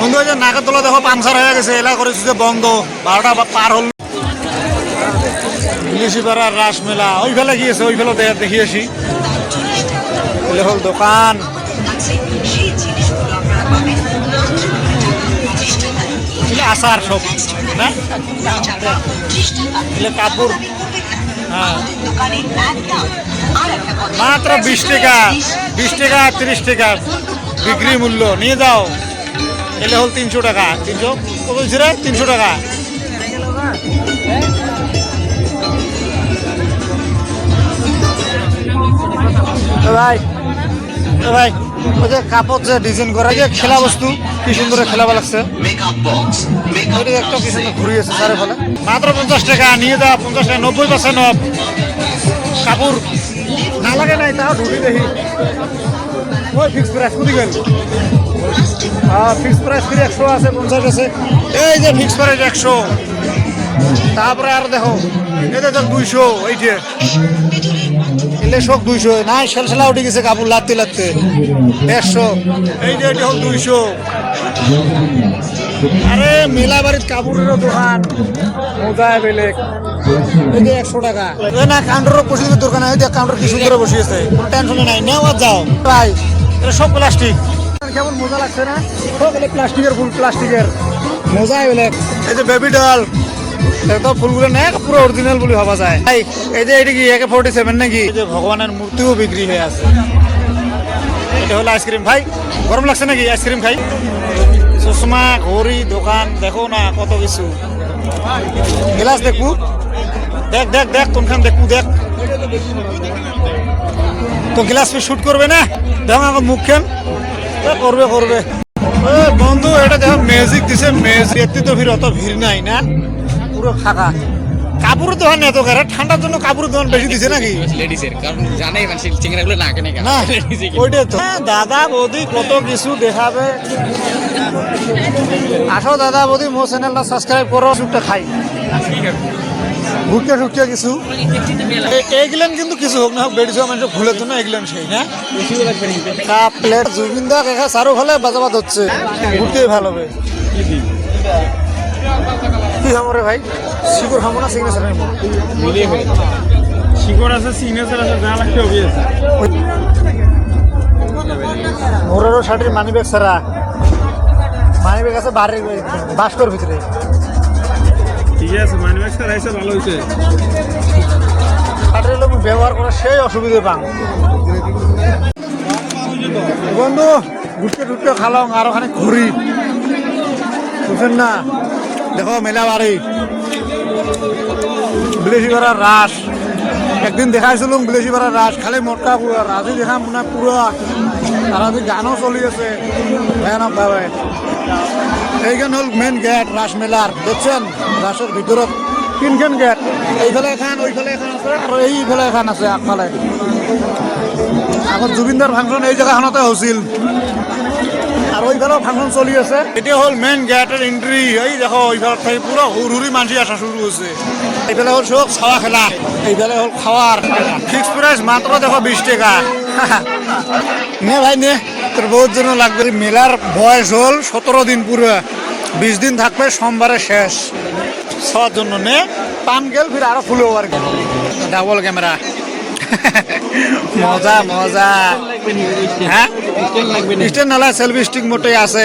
বন্ধু ওই যে নাগরদোলা দেখো পাংচার হয়ে গেছে। এলা করেছে যে বন্ধ। বারোটা পার হল। ইলিশিপাড়া রাস মেলা ওইফালে কি আছে? ওইফালে দেখি আসি হল দোকান। আচার সব কাপড় মাত্র বিশ টাকা বিশ টাকা তিরিশ টাকা বিক্রি মূল্য। নিয়ে যাও। এলে হল তিনশো টাকা। তিনশো? কত বলছি রে তিনশো টাকা। ভাই ভাই ওই যে কাপড় যে ডিজাইন করা যে খেলা বস্তু কি সুন্দর খেলা লাগছে। Makeup box. Makeup ওইটা একটা কি সুন্দর ঘুরিয়েছে স্যারে ফলে। মাত্র পঞ্চাশ টাকা নিয়ে যাও পঞ্চাশ টাকা নব্বই পার্সেন্ট কাপড় না লাগে নাই তাও ঢুকি দেখি। ওই ফিক্স প্রাইস কুদি গেল হ্যাঁ ফিক্স প্রাইস ফিরে একশো আছে, পঞ্চাশ আছে। এই যে ফিক্স প্রাইস একশো। তারপরে আর দেখো, এই দেখো দুইশো, এই যে। এলে সব দুইশো। নাই সেলসেলা উঠে গেছে কাপড় লাত্তি লাত্তে। দেড়শো এই যে এটি হল দুইশো। আরে, মেলা বাড়ির কাপড়েরও দোকান। মোজায় বেলেগ। এই যে একশো টাকা। না কাউন্টারও বসে দোকানে। দেখ কাউন্টার কি সুন্দর বসিয়েছে। কোনো টেনশন নাই। নেওয়া যাও। ভাই এটা সব প্লাস্টিক কেমন মজা লাগছে না? সব এলে প্লাস্টিকের ফুল প্লাস্টিকের মজাই বেলেগ এই যে বেবি ডল একদম ফুলগুলো নেই পুরো অরিজিনাল বলে ভাবা যায়। ভাই এই যে এটা কি একে ফোর্টি সেভেন নাকি? এই যে ভগবানের মূর্তিও বিক্রি হয়ে আছে। এটা হলো আইসক্রিম ভাই গরম লাগছে নাকি আইসক্রিম খাই? চশমা ঘড়ি দোকান দেখো না কত কিছু। গ্লাস দেখু দেখ দেখ দেখ কোনখান দেখু দেখ। তো গ্লাস শুট করবে না? দেখো আমার মুখ খেন এ, করবে করবে। বন্ধু এটা দেখো ম্যাজিক দিছে ম্যাজিক এতে তো ভিড় অত ভিড় নাই না? পুরো ফাঁকা। কাপড়ের দোকান এত করে ঠান্ডার জন্য কাপড়ের দোকান বেশি দিছে নাকি? লেডিসের কারণ জানাই মানে চিংড়াগুলো না কেনে না কিনে। তো। হ্যাঁ, দাদা বৌদি কত কিছু দেখাবে। আসো দাদা বৌদি মো চ্যানেলটা সাবস্ক্রাইব করো সুপটা খাই। ঘুরতে ঢুকতে কিছু? এইগুলান কিন্তু কিছু হোক না হোক বেড়ি যাওয়া মানুষ ভুলে তো না এগুলান সেই। না কাপ প্লেট জুবিন দা কেখা সারো ফলে বাজাবাদ হচ্ছে। ঘুরতেই ভালো হবে। কি খামো রে ভাই? শিকড় খামো না সিগনেচার খামো শিকড় আছে সিগনেচার আছে যা লাগতে হবে আছে। মোরেরও শার্টের মানি ব্যাগ ছাড়া। মানি ব্যাগ আছে বাড়ির বাস্কর ভিতরে। সেই বন্ধু ঘুরতে ঘুরতে খালাম, আর ওখানে ঘুরি বুঝছেন না? দেখো, মেলা বাড়ি। বিলেসিপাড়ার রাস। একদিন দেখাইছিলাম বিলেসিপাড়ার রাস, খালি মোটকা পুরা। রাজি দেখাম পুরা। আর আজি গানও চলি আছে। ভয়ানক ভাবে। এইখান হল মেন গেট রাস মেলার দেখছেন? রাসের ভিতৰত তিনখান গেট এইফালে এখন, ওইফালে এখন আছে আৰু এইফালে এখন আছে আগফালে আগত জুবিনদাৰ ফাংচন এই জেগাখনতে হৈছিল। আৰু এইফালেও ফাংচন চলি আছে। এতিয়া হ'ল মেইন গেটের এন্ট্রি এই দেখো এইফালে ঠাই পুরো হুর হুরি মানসি আসা শুরু হৈছে। এইফালে হ'ল চব খাওয়া খেলা। এইফালে হ'ল খাওয়ার ফিক্স প্রাইস মাত্র দেখো বিশ টাকা। নে ভাই, নে। তোর বহুত জন্য লাগবে। মেলার বয়স হল সতেরো দিন পুরো। বিশ দিন থাকবে সোমবারে শেষ। সবার জন্য নে। পাম গেল ফির আরও ফুল ওভার গেল। ডাবল ক্যামেরা মজা মজা। হ্যাঁ? স্ট্যান্ড নালা সেলফি স্টিক মোটেই আছে।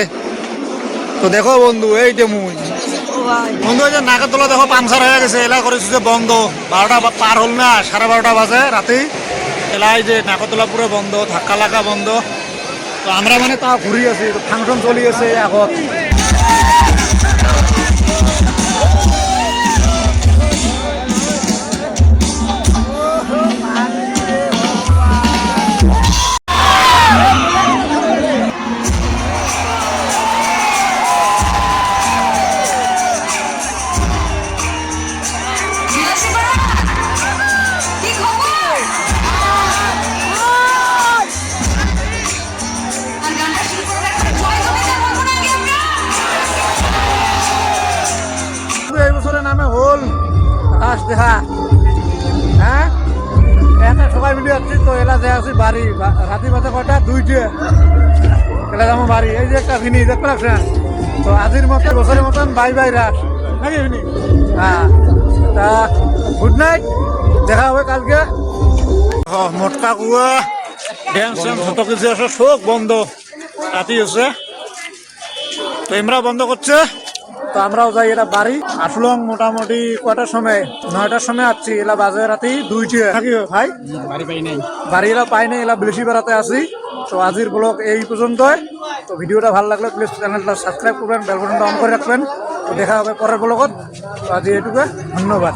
তো দেখো বন্ধু এই যে মুই। বন্ধু এই যে নাগরদোলা দেখো পাংচার হয়ে গেছে। এলা করেছে যে বন্ধ। বারোটা পার হল না সাড়ে বারোটা বাজে রাতে এলা এই যে নাগরদোলা পুরো বন্ধ ধাক্কা লাগা বন্ধ। আমরা মানে তা ঘুরি আছি ফাংশন চলি আছে আগত। রাস দেখা হ্যাঁ? এটা সবাই মিলে যাচ্ছি, তো এলা দেখা আছি বাড়ি রাতি বাজে কয়টা? দুইটে। এলা যাব বাড়ি। এই যে একটা ভিনি, দেখতে লাগছেন তো আজির মতো, বছরের মতন বাই বাই রাখ নাকি এমনি? হ্যাঁ। তা গুড নাইট দেখা হবে কালকে। মোটকা কুয়া। ড্যান্স কত কিছু আছে, সব বন্ধ। রাতি হচ্ছে তো এমরা বন্ধ করছে। তো আমরাও যাই এটা বাড়ি। আসলাম মোটামুটি কটার সময়? নয়টার সময় আসছি। এলা বাজে রাতে দুইটি। থাকি ভাই? পাই নাই বাড়ি এলা পাই নাই, এলা বেশি বেড়াতে আসি। তো আজির ব্লগ এই পর্যন্তই। তো ভিডিওটা ভালো লাগলে প্লিজ চ্যানেলটা সাবস্ক্রাইব করবেন বেলবটনটা অন করে রাখবেন। তো দেখা হবে পরের ব্লগত। তো আজি এইটুকু ধন্যবাদ।